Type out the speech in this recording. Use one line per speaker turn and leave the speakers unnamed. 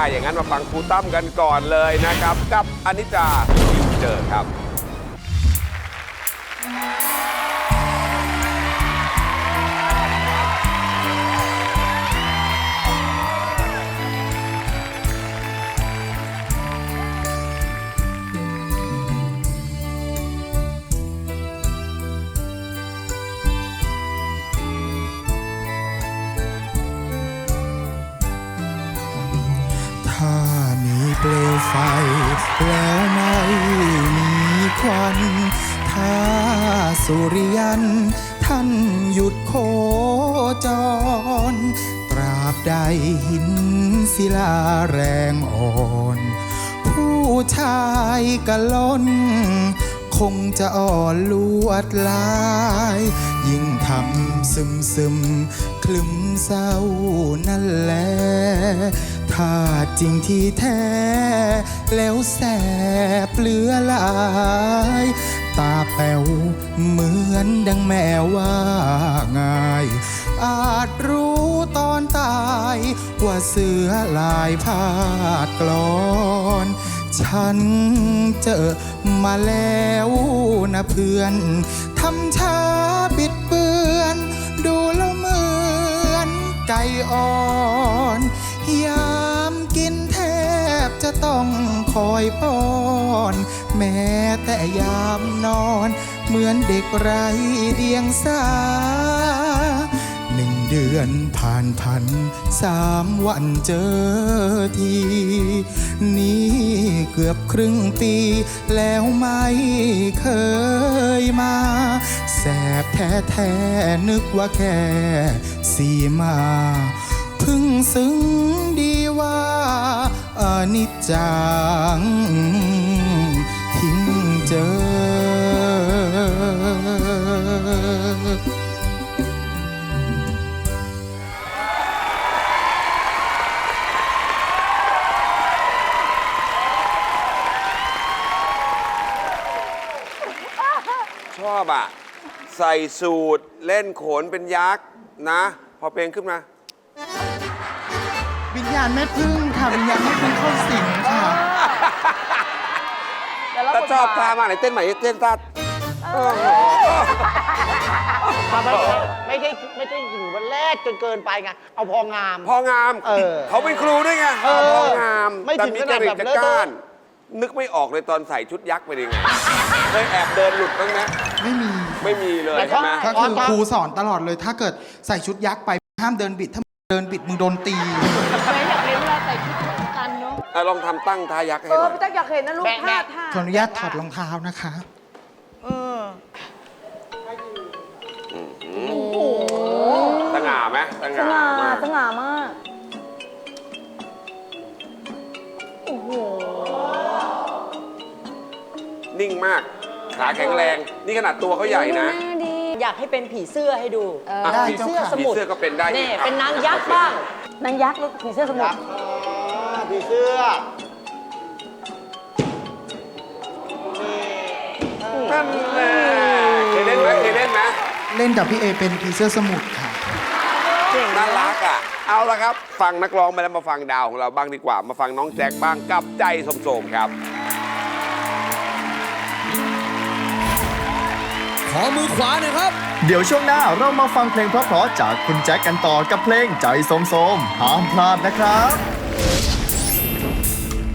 ถ้าอย่างนั้นมาฟังครูตั้มกันก่อนเลยนะครับ กับอนิจจาอิวเจอครับ
ไฟ แล้วไม่มีควันถ้าสุริยัน ท่านหยุดโคจร ตราบใดหินศิลาแรงอ่อน ผู้ชายกะล้น คงจะอ่อนลวดลาย ยิ่งทำซึมซึมคลึมเศร้านั่นแหละถ้าจริงที่แท้ แล้วแสบเหลือหลายตาแป๋วเหมือนดังแม่ว่าง่าย อาจรู้ตอนตาย ว่าเสือลายพาดกลอน ฉันเจอมาแล้วนะเพื่อน ทำช้าบิดเบือน ดูแล้วเหมือนไก่อ่อนยามกินแทบจะต้องคอยป้อน แม้แต่ยามนอน เหมือนเด็กไร้เดียงสา เดือนผ่านพันสามวันเจอที นี่เกือบครึ่งปี แล้วไม่เคยมา แสบแท้แท้นึกว่าแค่สีมา พึ่งซึ้งดีว่าอานิจจังทิ้งเจอ
ชอบอะใส่สูตรเล่นโขนเป็นยักษ์นะ พอเพลงขึ้นมา
วิญญาณแม่พึ่งค่ะ วิญญาณแม่พึ่งเข้าสิงค่ะ
ถ้าชอบท่ามากไหนเต้นใหม่เต้นท่าโอ้โห
ไม่ไม่ใช่ไม่ใช่อยู่วันแรกจนเกินไปไงเอาพองาม
พองาม
เออ
เขาเป็นครูด้วยไง
เออ
พองาม
ไม่
แต่
ถึง
มี
ข
จ
นาด
ริต
แบบ
จั
เลอะเทอะ
ก้านนึกไม่ออกเลยตอนใส่ชุดยักษ์ไปนยังไงเคยแอบเดินหลุดบ้างไหม
ไม่มี
ไม่มีเลย
แต่
ใช่ไหม
ก็คือครูสอนตลอดเลย ถ้าเกิดใส่ชุดยักษ์ไปห้ามเดินบิดถ้าเดินบิดมึงโดนตี
แม่อยากเห็นเวลาใส่ชุดกันเนาะ
อะลองทำตั้งท่ายักษ์ให้
เอ
ห
อ
น่อย
พี่ตั๊กอยากเห็นนะลูก
แบะ
ท่า
แบะ
ท่า
ขออนุญาตถอดรองเท้านะคะ
เออ
สง่าไหมส
ส
ง่า
ง่ามา
ก
สง่ามากโอ้โห
นิ่งมาก ขาแข็งแรง นี่ขนาดตัวเขาใหญ่นะ
แม่ดี
อยากให้เป็นผีเสื้อให้ดู
เออ
อะ
ได้
ผี
เจ้า
เสื้อ
ค่ะ
สมุดผีเสื้อก็เป็นได้
นี่
ครับ
เป็นนางยักษ์บ้าง
นางยักษ์ลูกผีเสื้อสมุทร
อ่าผีเสื้อ
นั่นแหละเคยเล่นไหมเคยเล่นไหม
เล่นกับพี่เอเป็นผีเสื้อสมุทรค่ะ
น่ารักอะ เอาละครับ ฟังนักร้องไปแล้วมาฟังดาวของเราบ้างดีกว่า มาฟังน้องแจ็คบ้างกับใจสมๆครับ
ข อมือขวาหน่อยครับ
เดี๋ยวช่วงหน้าเรามาฟังเพลงเพราะๆจากคุณแจ็คกันต่อกับเพลงใจโสมๆห้ามพลาดนะครับ